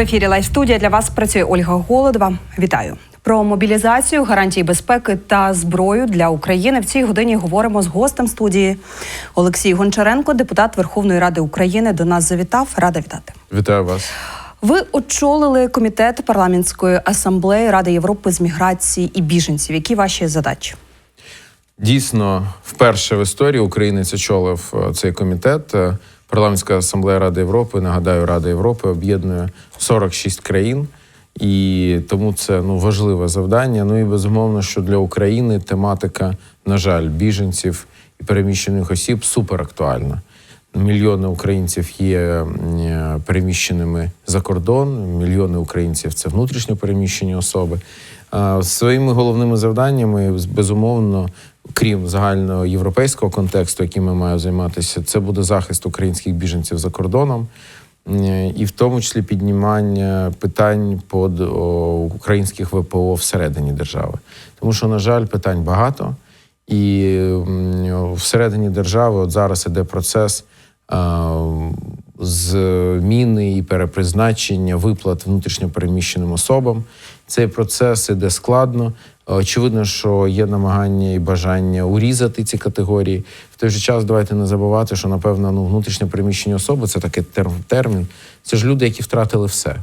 В ефірі Лайв студія для вас працює Ольга Голодова. Вітаю про мобілізацію, гарантії безпеки та зброю для України. В цій годині говоримо з гостем студії Олексій Гончаренко, депутат Верховної Ради України. До нас завітав. Рада вітати. Вітаю вас. Ви очолили комітет парламентської асамблеї Ради Європи з міграції і біженців. Які ваші задачі? Дійсно, вперше в історії українець очолив е, цей комітет. Парламентська асамблея Ради Європи, нагадаю, Рада Європи об'єднує 46 країн, і тому це ну важливе завдання. Ну і безумовно, що для України тематика, на жаль, біженців і переміщених осіб супер актуальна. Мільйони українців є переміщеними за кордон. Мільйони українців це внутрішньо переміщені особи. Своїми головними завданнями, безумовно, крім загального європейського контексту, яким ми маємо займатися, це буде захист українських біженців за кордоном, і в тому числі піднімання питань под українських ВПО всередині держави. Тому що, на жаль, питань багато. І всередині держави от зараз іде процес зміни і перепризначення виплат внутрішньопереміщеним особам. Цей процес іде складно. Очевидно, що є намагання і бажання урізати ці категорії. В той же час давайте не забувати, що напевно ну, внутрішньопереміщені особи це такий термін. Це ж люди, які втратили все.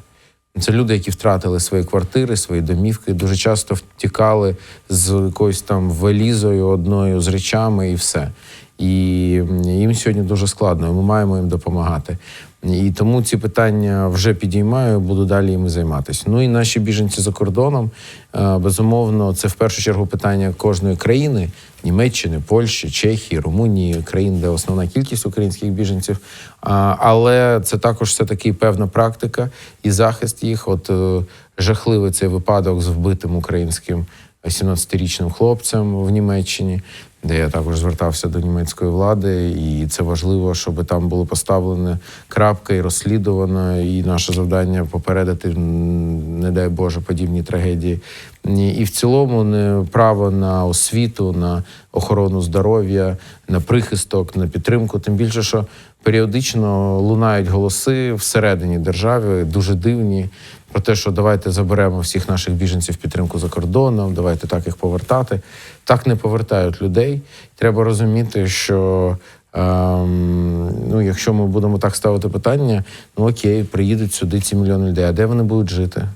Це люди, які втратили свої квартири, свої домівки, дуже часто втікали з якоюсь там валізою одною з речами і все. І їм сьогодні дуже складно. Ми маємо їм допомагати. І тому ці питання вже підіймаю, буду далі їми займатися. Ну і наші біженці за кордоном, е, безумовно, це в першу чергу питання кожної країни: Німеччини, Польщі, Чехії, Румунії, країн, де основна кількість українських біженців. Але це також все таки певна практика і захист їх. От е, жахливий цей випадок з вбитим українським 17-річним хлопцем в Німеччині, де я також звертався до німецької влади, і це важливо, щоб там було поставлено крапка і розслідувано. І наше завдання попередити, не дай Боже, подібні трагедії. І в цілому не право на освіту, на охорону здоров'я, на прихисток, на підтримку. Тим більше, що періодично лунають голоси всередині держави, дуже дивні. Про те, що давайте заберемо всіх наших біженців підтримку за кордоном, давайте так їх повертати. Так не повертають людей. Треба розуміти, що ем, ну, якщо ми будемо так ставити питання, ну окей, приїдуть сюди ці мільйони людей. А де вони будуть жити?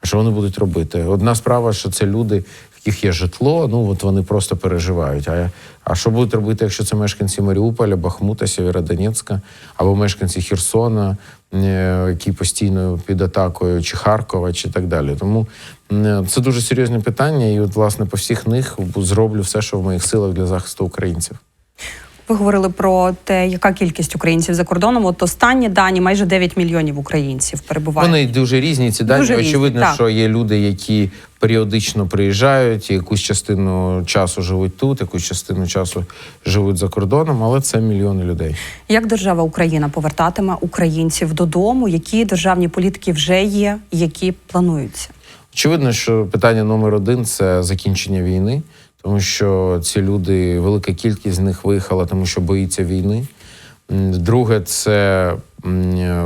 А що вони будуть робити? Одна справа, що це люди, яких є житло, ну от вони просто переживають. А, а що будуть робити, якщо це мешканці Маріуполя, Бахмута, Сєвєродонецька, або мешканці Херсона, е, які постійно під атакою, чи Харкова, чи так далі. Тому е, це дуже серйозне питання, і от, власне, по всіх них зроблю все, що в моїх силах для захисту українців. Ви говорили про те, яка кількість українців за кордоном. От останні дані майже 9 мільйонів українців перебувають. Вони дуже різні. Ці дані Дуже очевидно, так. що є люди, які періодично приїжджають, і якусь частину часу живуть тут, якусь частину часу живуть за кордоном, але це мільйони людей. Як держава Україна повертатиме українців додому? Які державні політики вже є, які плануються? Очевидно, що питання номер один це закінчення війни, тому що ці люди, велика кількість з них виїхала, тому що боїться війни. Друге, це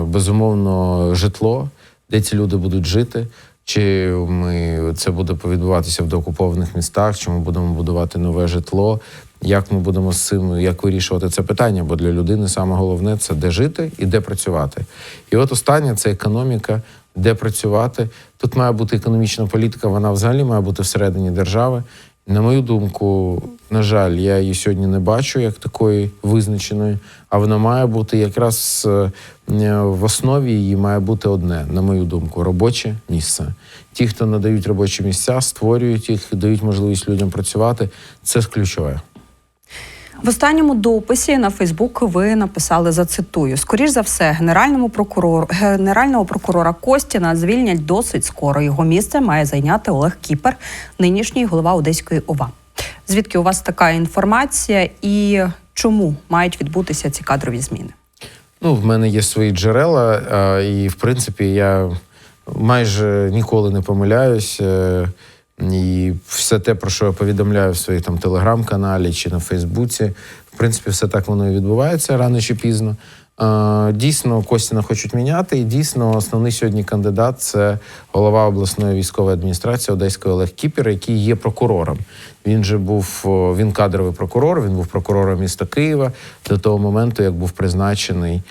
безумовно житло, де ці люди будуть жити. Чи ми це буде відбуватися в докупованих містах, чи ми будемо будувати нове житло? Як ми будемо з цим, як вирішувати це питання? Бо для людини саме головне це де жити і де працювати. І от останнє це економіка, де працювати. Тут має бути економічна політика, вона взагалі має бути всередині держави. На мою думку, на жаль, я її сьогодні не бачу як такої визначеної, а вона має бути якраз е, в основі її має бути одне, на мою думку, робоче місце. Ті, хто надають робочі місця, створюють їх, дають можливість людям працювати. Це ключове. В останньому дописі на Фейсбук ви написали зацитую: скоріш за все, генеральному прокурору генерального прокурора Костіна звільнять досить скоро. Його місце має зайняти Олег Кіпер, нинішній голова Одеської ОВА. Звідки у вас така інформація і чому мають відбутися ці кадрові зміни? Ну, в мене є свої джерела, і в принципі я майже ніколи не помиляюсь. І все те, про що я повідомляю в своїй там телеграм-каналі чи на Фейсбуці, в принципі, все так воно і відбувається рано чи пізно. Дійсно, Костіна хочуть міняти, і дійсно основний сьогодні кандидат це голова обласної військової адміністрації Одеської Олег Кіпір, який є прокурором. Він же був він кадровий прокурор, він був прокурором міста Києва до того моменту, як був призначений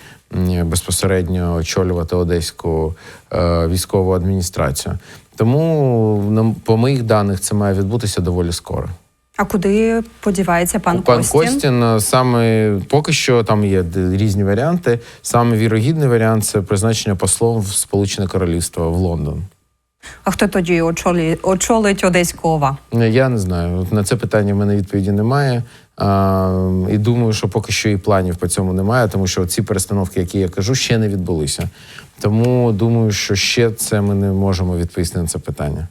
безпосередньо очолювати Одеську е, військову адміністрацію. Тому по моїх даних це має відбутися доволі скоро. А куди подівається пан, Пан Костін? Костін е, саме поки що там є різні варіанти. Саме вірогідний варіант це призначення послом в Сполучене Королівство в Лондон. А хто тоді очолі... очолить Одеську ОВА? Е, Я не знаю. На це питання в мене відповіді немає. А, і думаю, що поки що і планів по цьому немає, тому що ці перестановки, які я кажу, ще не відбулися. Тому думаю, що ще це ми не можемо відповісти на це питання.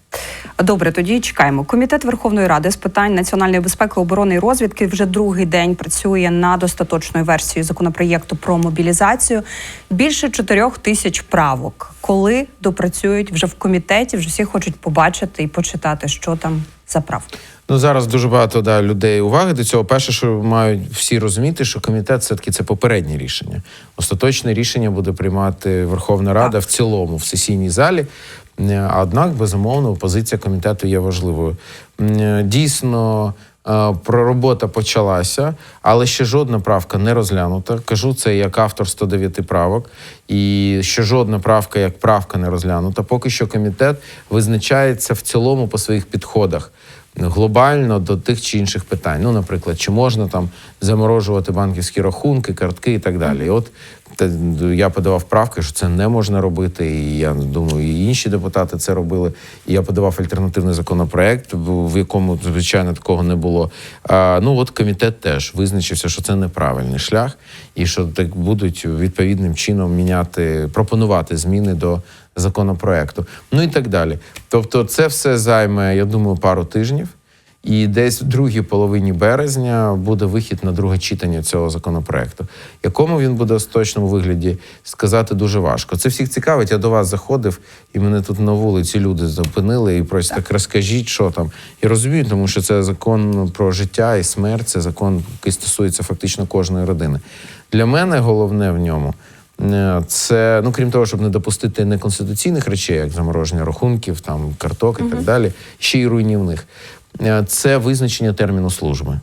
Добре, тоді чекаємо. Комітет Верховної Ради з питань національної безпеки, оборони і розвідки вже другий день працює над остаточною версією законопроєкту про мобілізацію. Більше чотирьох тисяч правок. Коли допрацюють вже в комітеті, вже всі хочуть побачити і почитати, що там за правки. Ну зараз дуже багато да, людей уваги до цього. Перше, що мають всі розуміти, що комітет все таки це попереднє рішення. Остаточне рішення буде приймати Верховна Рада в цілому в сесійній залі. Е, Однак, безумовно, позиція комітету є важливою. Е, Дійсно. е, Про робота почалася, але ще жодна правка не розглянута. Кажу це як автор 109 правок, і ще жодна правка як правка не розглянута. Поки що комітет визначається в цілому по своїх підходах глобально до тих чи інших питань. Ну, наприклад, чи можна там заморожувати банківські рахунки, картки і так далі. І от я подавав правки, що це не можна робити. І я думаю, і інші депутати це робили. І я подавав альтернативний законопроект, в якому звичайно такого не було. А, ну от комітет теж визначився, що це неправильний шлях, і що так будуть відповідним чином міняти, пропонувати зміни до законопроекту. Ну і так далі. Тобто, це все займе, я думаю, пару тижнів. І десь в другій половині березня буде вихід на друге читання цього законопроекту. Якому він буде в точному вигляді, сказати дуже важко. Це всіх цікавить. Я до вас заходив, і мене тут на вулиці люди зупинили і просять так розкажіть, що там. Я розумію, тому що це закон про життя і смерть, це закон, який стосується фактично кожної родини. Для мене головне в ньому. Е, Це ну крім того, щоб не допустити неконституційних речей, як замороження рахунків, там карток і так далі, ще й руйнівних. Е, Це визначення терміну служби.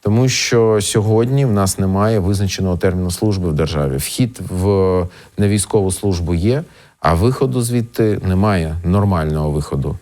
Тому що сьогодні в нас немає визначеного терміну служби в державі. Вхід в на військову службу є, а виходу звідти немає нормального виходу.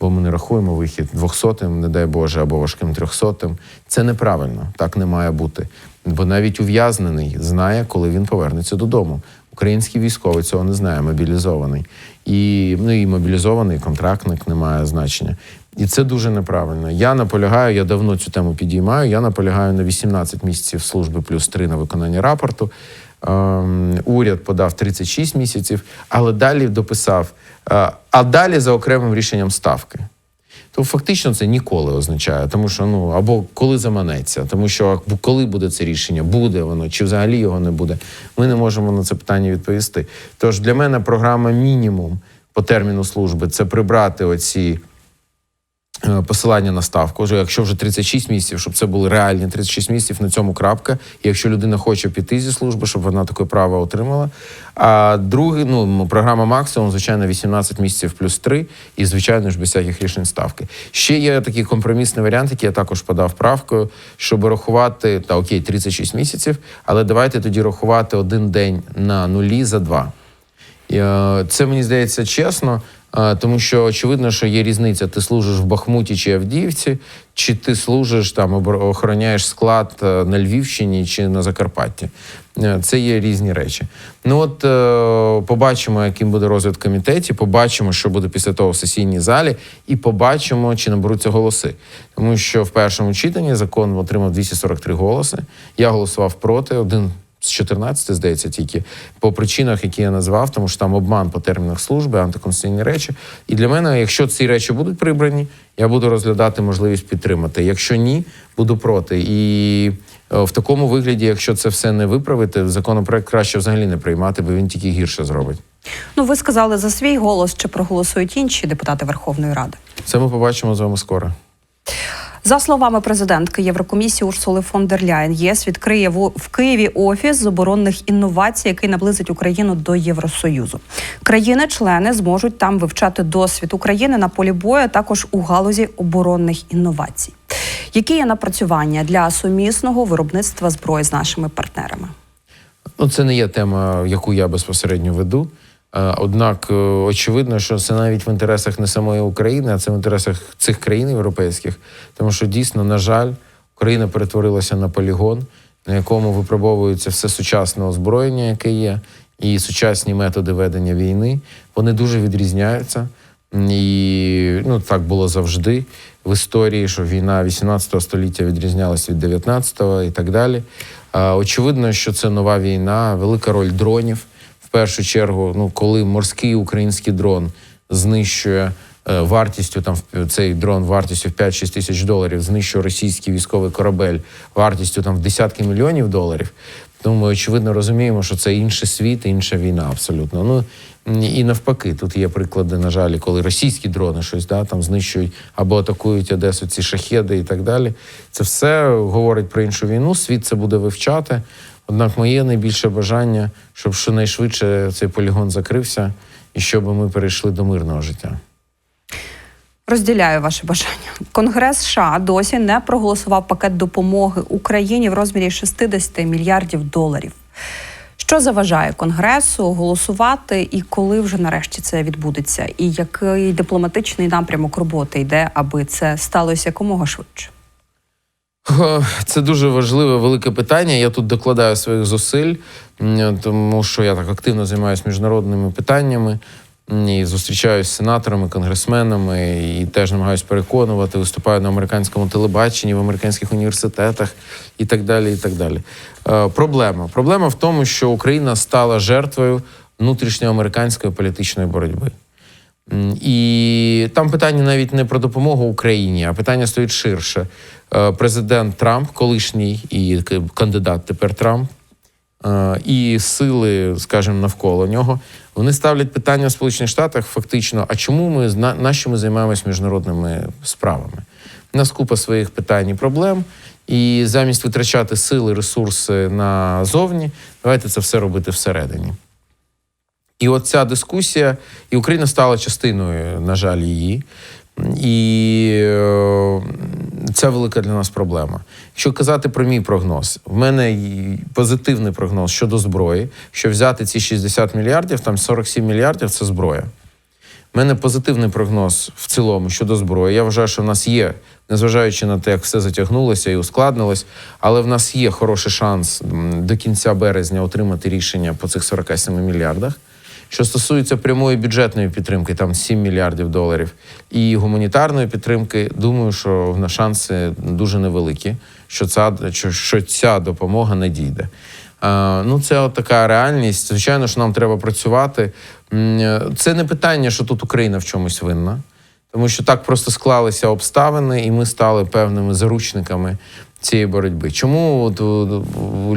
Бо ми не рахуємо вихід 200-м, не дай Боже, або важким 300-м. Це неправильно, так не має бути. Бо навіть ув'язнений знає, коли він повернеться додому. Український військовий цього не знає, мобілізований. І, ну, і мобілізований контрактник не має значення. І це дуже неправильно. Я наполягаю, я давно цю тему підіймаю. Я наполягаю на 18 місяців служби плюс 3 на виконання рапорту. Ем, уряд подав 36 місяців, але далі дописав, е, а далі за окремим рішенням ставки. То фактично це ніколи означає, тому що ну або коли заманеться, тому що коли буде це рішення, буде воно чи взагалі його не буде. Ми не можемо на це питання відповісти. Тож для мене програма мінімум по терміну служби це прибрати оці посилання на ставку. Якщо вже 36 місяців, щоб це були реальні 36 місяців, на цьому крапка. І якщо людина хоче піти зі служби, щоб вона таке право отримала. А другий, ну програма максимум, звичайно, 18 місяців плюс 3, і звичайно ж без всяких рішень ставки. Ще є такий компромісний варіант, який я також подав правкою, щоб рахувати та окей, 36 місяців, але давайте тоді рахувати один день на нулі за два. Е, Це мені здається чесно, е, тому що очевидно, що є різниця. Ти служиш в Бахмуті чи Авдіївці, чи ти служиш там, охороняєш склад е, на Львівщині чи на Закарпатті. Е, Це є різні речі. Ну от е, побачимо, яким буде в комітеті, побачимо, що буде після того в сесійній залі, і побачимо, чи наберуться голоси. Тому що в першому читанні закон отримав 243 голоси. Я голосував проти, один з 14, здається, тільки по причинах, які я назвав, тому що там обман по термінах служби, антиконституційні речі. І для мене, якщо ці речі будуть прибрані, я буду розглядати можливість підтримати. Якщо ні, буду проти. І е, в такому вигляді, якщо це все не виправити, законопроект краще взагалі не приймати, бо він тільки гірше зробить. Ну, ви сказали за свій голос, чи проголосують інші депутати Верховної Ради. Це ми побачимо з вами скоро. За словами президентки Єврокомісії Урсули фон дер Ляєн, ЄС відкриє в Києві офіс з оборонних інновацій, який наблизить Україну до Євросоюзу. Країни-члени зможуть там вивчати досвід України на полі бою, також у галузі оборонних інновацій. Які є напрацювання для сумісного виробництва зброї з нашими партнерами? Ну, це не є тема, яку я безпосередньо веду. Однак, е, очевидно, що це навіть в інтересах не самої України, а це в інтересах цих країн європейських. Тому що дійсно, на жаль, Україна перетворилася на полігон, на якому випробовується все сучасне озброєння, яке є, і сучасні методи ведення війни. Вони дуже відрізняються. І ну, так було завжди в історії, що війна 18 століття відрізнялася від 19-го і так далі. Очевидно, що це нова війна, велика роль дронів. В першу чергу, ну коли морський український дрон знищує е, вартістю там цей дрон вартістю в 5-6 тисяч доларів, знищує російський військовий корабель вартістю там в десятки мільйонів доларів. Тому ми очевидно розуміємо, що це інший світ, інша війна абсолютно. Ну і навпаки, тут є приклади, на жаль, коли російські дрони щось да, там знищують або атакують Одесу, ці шахеди і так далі. Це все говорить про іншу війну. Світ це буде вивчати. Однак моє найбільше бажання, щоб щонайшвидше цей полігон закрився і щоб ми перейшли до мирного життя. Розділяю ваше бажання. Конгрес США досі не проголосував пакет допомоги Україні в розмірі 60 мільярдів доларів. Що заважає Конгресу голосувати, і коли вже нарешті це відбудеться? І який дипломатичний напрямок роботи йде, аби це сталося якомога швидше? Це дуже важливе велике питання. Я тут докладаю своїх зусиль, тому що я так активно займаюся міжнародними питаннями і зустрічаюся з сенаторами, конгресменами, і теж намагаюся переконувати, виступаю на американському телебаченні, в американських університетах і так далі. І так далі. Е, проблема. Проблема в тому, що Україна стала жертвою внутрішньоамериканської політичної боротьби. І там питання навіть не про допомогу Україні, а питання стоїть ширше. Е, Президент Трамп, колишній і кандидат тепер Трамп, е, і сили, скажімо, навколо нього, вони ставлять питання в Сполучених Штатах фактично: а чому ми нащо ми займаємось міжнародними справами? У нас купа своїх питань і проблем. І замість витрачати сили, ресурси назовні, давайте це все робити всередині. І от ця дискусія, і Україна стала частиною, на жаль, її. І е, це велика для нас проблема. Якщо казати про мій прогноз, в мене позитивний прогноз щодо зброї, що взяти ці 60 мільярдів, там 47 мільярдів це зброя. У мене позитивний прогноз в цілому щодо зброї. Я вважаю, що в нас є, незважаючи на те, як все затягнулося і ускладнилось, але в нас є хороший шанс до кінця березня отримати рішення по цих 47 мільярдах. Що стосується прямої бюджетної підтримки, там 7 мільярдів доларів, і гуманітарної підтримки, думаю, що в нас шанси дуже невеликі, що ця, що, ця допомога не дійде. Е, ну, це от така реальність. Звичайно, що нам треба працювати. Це не питання, що тут Україна в чомусь винна, тому що так просто склалися обставини, і ми стали певними заручниками цієї боротьби. Чому от,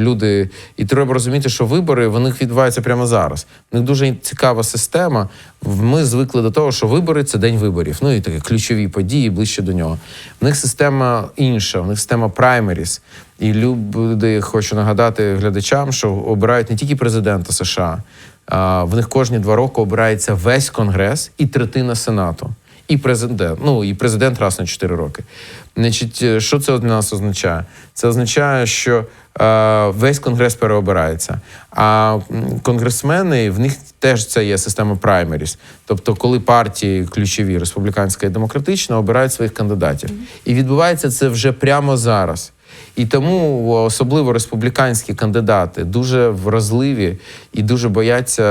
люди, і треба розуміти, що вибори в них відбуваються прямо зараз. У них дуже цікава система. Ми звикли до того, що вибори це день виборів. Ну і такі ключові події ближче до нього. В них система інша, в них система праймеріс. І люди, хочу нагадати глядачам, що обирають не тільки президента США, а в них кожні два роки обирається весь конгрес і третина сенату. І президент, ну і президент раз на 4 роки. Значить, е, що це для нас означає? Це означає, що е, весь конгрес переобирається. А конгресмени в них теж це є система праймеріс. Тобто, коли партії ключові, республіканська і демократична, обирають своїх кандидатів. І відбувається це вже прямо зараз. І тому особливо республіканські кандидати дуже вразливі і дуже бояться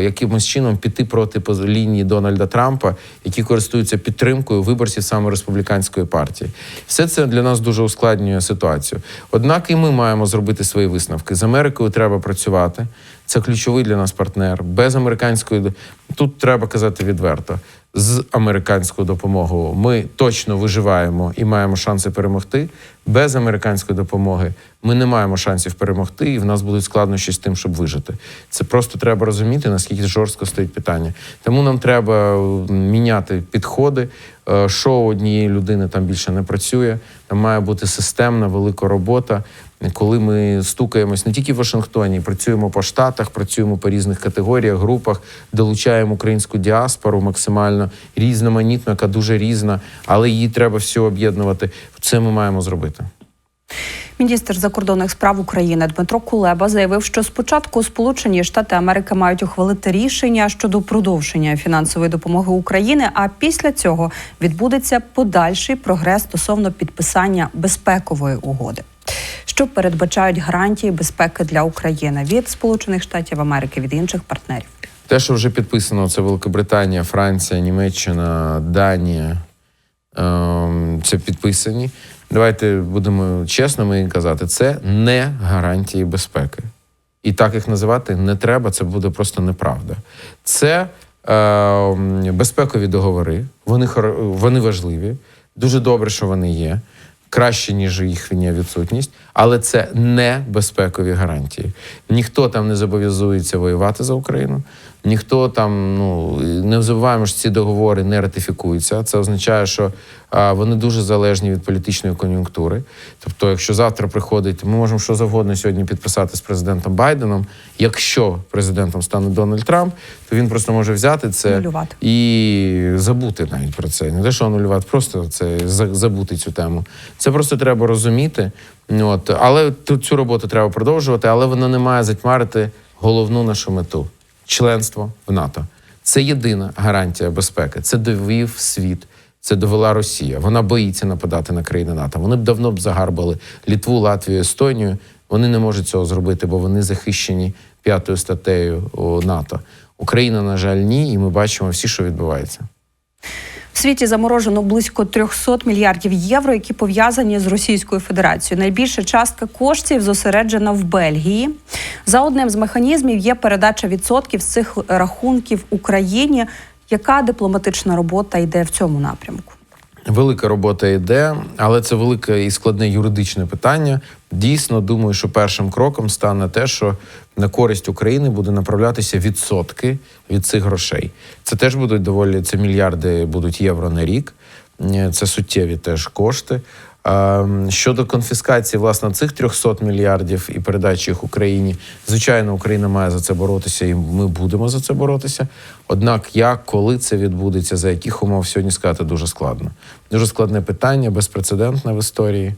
якимось чином піти проти лінії Дональда Трампа, які користуються підтримкою виборців саме республіканської партії. Все це для нас дуже ускладнює ситуацію. Однак і ми маємо зробити свої висновки. З Америкою треба працювати. Це ключовий для нас партнер. Без американської тут треба казати відверто. З американською допомогою ми точно виживаємо і маємо шанси перемогти. Без американської допомоги ми не маємо шансів перемогти, і в нас будуть складнощі з тим, щоб вижити. Це просто треба розуміти, наскільки жорстко стоїть питання. Тому нам треба е, міняти підходи. Е, Шоу однієї людини там більше не працює. Там має бути системна велика робота. Коли ми стукаємось не тільки в Вашингтоні, працюємо по штатах, працюємо по різних категоріях, групах, долучаємо українську діаспору максимально різноманітно, яка дуже різна, але її треба всю об'єднувати. Це ми маємо зробити. Міністр закордонних справ України Дмитро Кулеба заявив, що спочатку Сполучені Штати Америки мають ухвалити рішення щодо продовження фінансової допомоги України. А після цього відбудеться подальший прогрес стосовно підписання безпекової угоди. Що передбачають гарантії безпеки для України від Сполучених Штатів Америки від інших партнерів? Те, що вже підписано, це Великобританія, Франція, Німеччина, Данія. ем, Це підписані. Давайте будемо чесними і казати, це не гарантії безпеки. І так їх називати не треба, це буде просто неправда. Це е, безпекові договори, вони, вони важливі. Дуже добре, що вони є. Краще, ніж їхня відсутність, але це не безпекові гарантії. Ніхто там не зобов'язується воювати за Україну, ніхто там, ну не забуваємо, що ці договори не ратифікуються. Це означає, що вони дуже залежні від політичної кон'юнктури. Тобто, якщо завтра приходить, ми можемо що завгодно сьогодні підписати з президентом Байденом. Якщо президентом стане Дональд Трамп, то він просто може взяти це Анулювати. і забути навіть про це. Не те, що анулювати, просто це забути цю тему. Це просто треба розуміти. От, але цю роботу треба продовжувати, але вона не має затьмарити головну нашу мету членство в НАТО. Це єдина гарантія безпеки. Це довів світ. Це довела Росія. Вона боїться нападати на країни НАТО. Вони б давно б загарбали Літву, Латвію, Естонію. Вони не можуть цього зробити, бо вони захищені п'ятою статтею НАТО. Україна, на жаль, ні, і ми бачимо всі, що відбувається. В світі заморожено близько 300 мільярдів євро, які пов'язані з Російською Федерацією. Найбільша частка коштів зосереджена в Бельгії. За одним з механізмів є передача відсотків з цих рахунків Україні. Яка дипломатична робота йде в цьому напрямку? Велика робота йде, але це велике і складне юридичне питання. Дійсно, думаю, що першим кроком стане те, що на користь України буде направлятися відсотки від цих грошей. Це теж будуть доволі це мільярди будуть євро на рік. Е, Це суттєві теж кошти. А, м, Щодо конфіскації власне цих 300 мільярдів і передачі їх Україні, звичайно, Україна має за це боротися, і ми будемо за це боротися. Однак, як, коли це відбудеться, за яких умов сьогодні сказати дуже складно. Дуже складне питання, безпрецедентне в історії,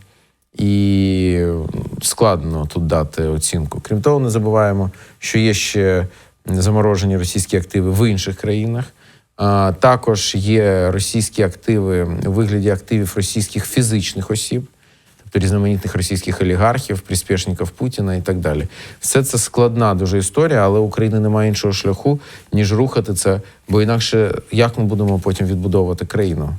і складно тут дати оцінку. Крім того, не забуваємо, що є ще заморожені російські активи в інших країнах. Також є російські активи у вигляді активів російських фізичних осіб, тобто різноманітних російських олігархів, приспішників Путіна і так далі. Все це складна дуже історія, але України немає іншого шляху, ніж рухати це, бо інакше як ми будемо потім відбудовувати країну?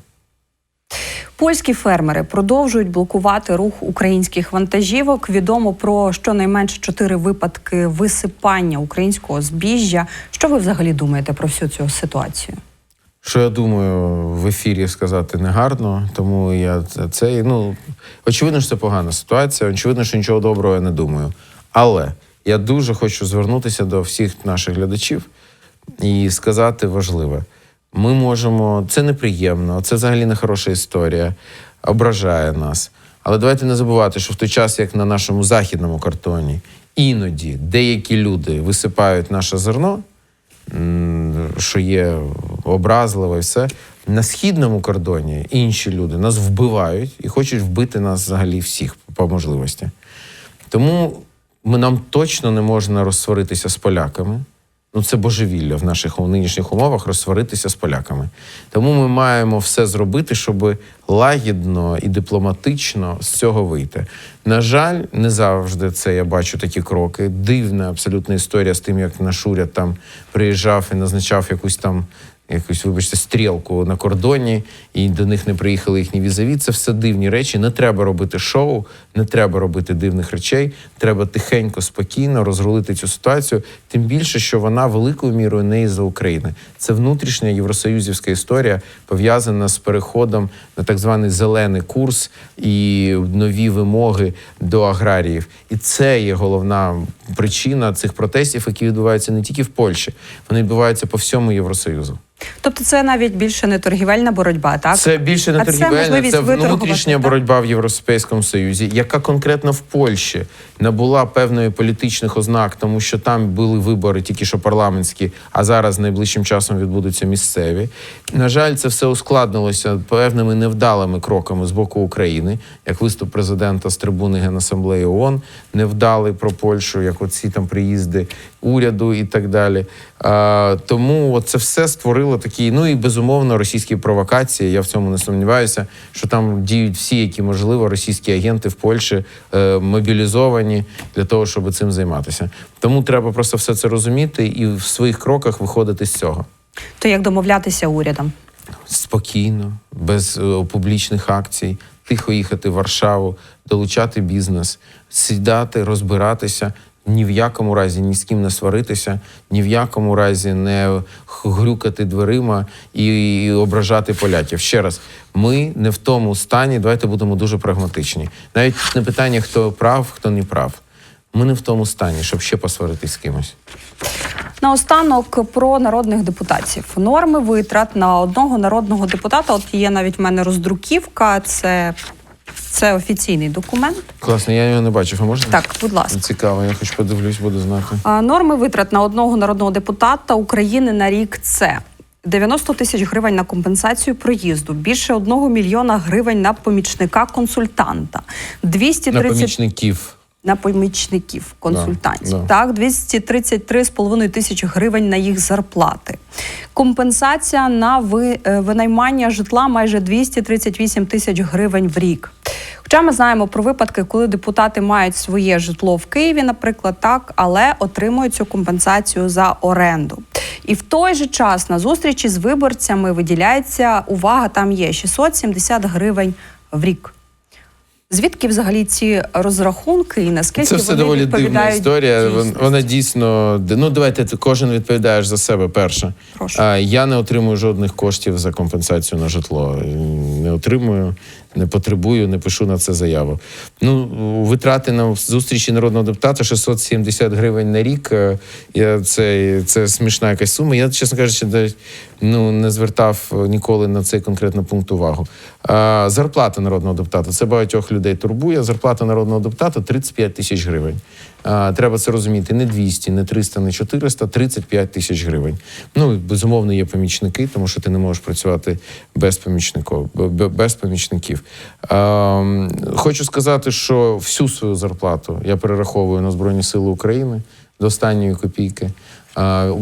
Польські фермери продовжують блокувати рух українських вантажівок. Відомо про щонайменше чотири випадки висипання українського збіжжя. Що ви взагалі думаєте про всю цю ситуацію? Що я думаю, в ефірі сказати негарно, тому я це- ну очевидно, що це погана ситуація. Очевидно, що нічого доброго я не думаю. Але я дуже хочу звернутися до всіх наших глядачів і сказати важливе: ми можемо, це неприємно, це взагалі не хороша історія, ображає нас. Але давайте не забувати, що в той час, як на нашому західному картоні, іноді деякі люди висипають наше зерно, що є образливо і все. На східному кордоні інші люди нас вбивають і хочуть вбити нас взагалі всіх по можливості. Тому ми, нам точно не можна розсваритися з поляками. Ну, це божевілля в наших нинішніх умовах розсваритися з поляками. Тому ми маємо все зробити, щоб лагідно і дипломатично з цього вийти. На жаль, не завжди це я бачу такі кроки. Дивна абсолютна історія з тим, як наш уряд там приїжджав і назначав якусь там якусь, вибачте, стрілку на кордоні, і до них не приїхали їхні візові. Це все дивні речі. Не треба робити шоу, не треба робити дивних речей. Треба тихенько, спокійно розрулити цю ситуацію. Тим більше, що вона великою мірою не із-за України. Це внутрішня євросоюзівська історія, пов'язана з переходом на так званий зелений курс і нові вимоги до аграріїв. І це є головна причина цих протестів, які відбуваються не тільки в Польщі, вони відбуваються по всьому Євросоюзу. Тобто, це навіть більше не торгівельна боротьба, так? Це більше не А торгівельна, це, це внутрішня так? боротьба в Європейському Союзі, яка конкретно в Польщі набула певної політичних ознак, тому що там були вибори тільки що парламентські, а зараз найближчим часом відбудуться місцеві. На жаль, це все ускладнилося певними невдалими кроками з боку України, як виступ президента з трибуни Генасамблеї ООН, невдалий про Польщу, як оці там приїзди уряду і так далі. А, тому це все створило такі, ну і безумовно російські провокації. Я в цьому не сумніваюся, що там діють всі, які можливо, російські агенти в Польщі е, мобілізовані для того, щоб цим займатися. Тому треба просто все це розуміти і в своїх кроках виходити з цього. То як домовлятися урядом? Спокійно, без е, публічних акцій, тихо їхати в Варшаву, долучати бізнес, сідати, розбиратися. Ні в якому разі ні з ким не сваритися, ні в якому разі не грюкати дверима і, і ображати поляків. Ще раз, ми не в тому стані. Давайте будемо дуже прагматичні. Навіть не питання, хто прав, хто не прав. Ми не в тому стані, щоб ще посваритись з кимось. Наостанок про народних депутатів. Норми витрат на одного народного депутата. От є навіть в мене роздруківка. Це, це офіційний документ. Класно, я його не бачив. А можна? Так, будь ласка. Цікаво, я хоч подивлюсь, буду знати. А, Норми витрат на одного народного депутата України на рік це 90 тисяч гривень на компенсацію проїзду, більше 1 мільйона гривень на помічника консультанта, На 230 помічників. На помічників консультантів. Да, да. Так, 233,5 тисячі гривень на їх зарплати. Компенсація на ви, е, винаймання житла майже 238 тисяч гривень в рік. Хоча ми знаємо про випадки, коли депутати мають своє житло в Києві, наприклад, так, але отримують цю компенсацію за оренду. І в той же час на зустрічі з виборцями виділяється увага, там є 670 гривень в рік. Звідки взагалі ці розрахунки і наскільки Це все вони доволі дивна історія. Дійсності? Вона дійсно ну давайте ти- кожен відповідаєш за себе. Перше, Прошу. Я не отримую жодних коштів за компенсацію на житло. Не отримую, не потребую, не пишу на це заяву. Ну витрати на зустрічі народного депутата 670 гривень на рік. е, Я це, це смішна якась сума. Я чесно кажучи, навіть, ну не звертав ніколи на цей конкретний пункт увагу. А, зарплата народного депутата це багатьох людей турбує. Зарплата народного депутата 35 тисяч гривень. Треба це розуміти. Не 200, не 300, не 400, 35 тисяч гривень. Ну, безумовно, є помічники, тому що ти не можеш працювати без помічників. Без помічників. Хочу сказати, що всю свою зарплату я перераховую на Збройні Сили України до останньої копійки.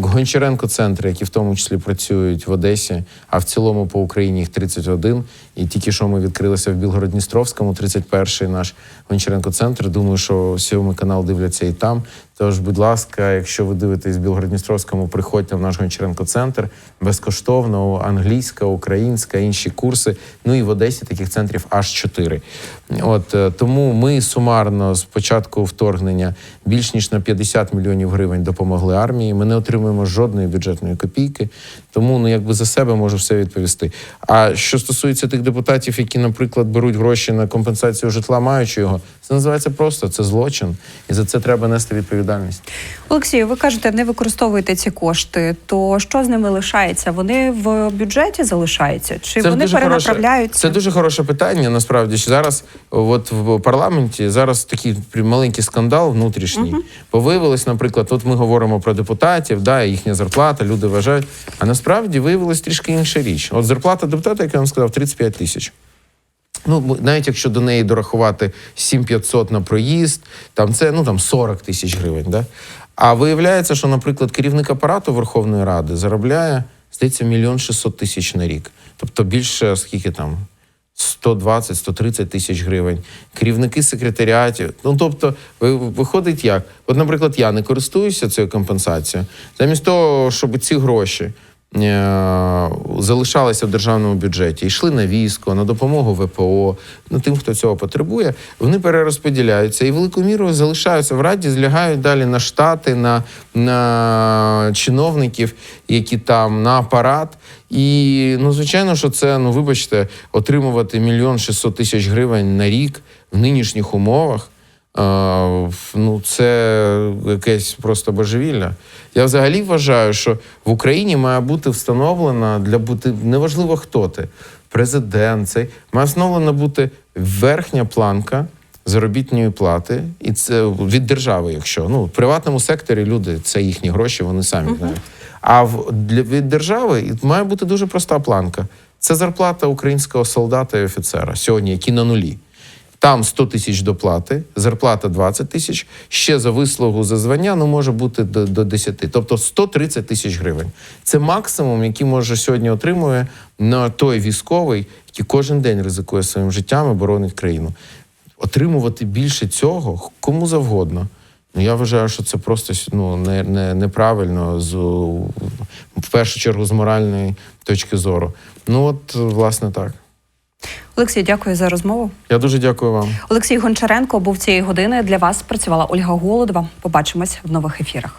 Гончаренко центри, які в тому числі працюють в Одесі, а в цілому по Україні їх 31. І тільки що ми відкрилися в Білгород-Дністровському, 31-й наш Гончаренко центр. Думаю, що сьомий канал дивляться і там. Тож, будь ласка, якщо ви дивитесь в Білгород-Дністровському, приходьте в наш Гончаренко центр безкоштовно, англійська, українська, інші курси. Ну і в Одесі таких центрів аж чотири. От е, тому ми сумарно з початку вторгнення більш ніж на 50 мільйонів гривень допомогли армії. Ми не отримуємо жодної бюджетної копійки. Тому ну якби за себе можу все відповісти. А що стосується тих депутатів, які, наприклад, беруть гроші на компенсацію житла, маючи його, це називається просто це злочин, і за це треба нести відповідальність. Олексію, ви кажете, не використовуєте ці кошти. То що з ними лишається? Вони в бюджеті залишаються? Чи вони перенаправляються? Хороше, це дуже хороше питання. Насправді що зараз, от в парламенті, зараз такий маленький скандал внутрішній. Бо виявилось, наприклад, от ми говоримо про депутатів, да, їхня зарплата, люди вважають. А насправді виявилось трішки інша річ. От зарплата депутата, як я вам сказав, 35 тисяч. Ну, навіть якщо до неї дорахувати 7500 на проїзд, там це ну там 40 тисяч гривень. Да? А виявляється, що, наприклад, керівник апарату Верховної Ради заробляє, здається, мільйон 600 тисяч на рік. Тобто більше скільки там? 120-130 тисяч гривень, керівники секретаріатів. Ну тобто, ви- виходить як? От, наприклад, я не користуюся цією компенсацією. Замість того, щоб ці гроші залишалися в державному бюджеті, йшли на військо, на допомогу ВПО, ну тим, хто цього потребує, вони перерозподіляються і великою мірою залишаються в раді, злягають далі на штати, на, на чиновників, які там на апарат. І ну, звичайно, що це, ну вибачте, отримувати мільйон шістсот тисяч гривень на рік в нинішніх умовах. Ну, це якесь просто божевілля. Я взагалі вважаю, що в Україні має бути встановлена для бути неважливо хто ти, президент, цей має встановлена бути верхня планка заробітної плати, і це від держави, якщо ну в приватному секторі люди це їхні гроші, вони самі знають. А в для від держави має бути дуже проста планка. Це зарплата українського солдата і офіцера сьогодні, які на нулі. Там 100 тисяч доплати, зарплата 20 тисяч, ще за вислугу за звання ну може бути до, до 10. Тобто 130 тисяч гривень. Це максимум, який може сьогодні отримує на той військовий, який кожен день ризикує своїм життям і боронить країну. Отримувати більше цього кому завгодно. Ну я вважаю, що це просто ну, не, не, неправильно з в першу чергу з моральної точки зору. Ну от власне так. Олексій, дякую за розмову. Я дуже дякую вам. Олексій Гончаренко був цієї години. Для вас працювала Ольга Голодова. Побачимось в нових ефірах.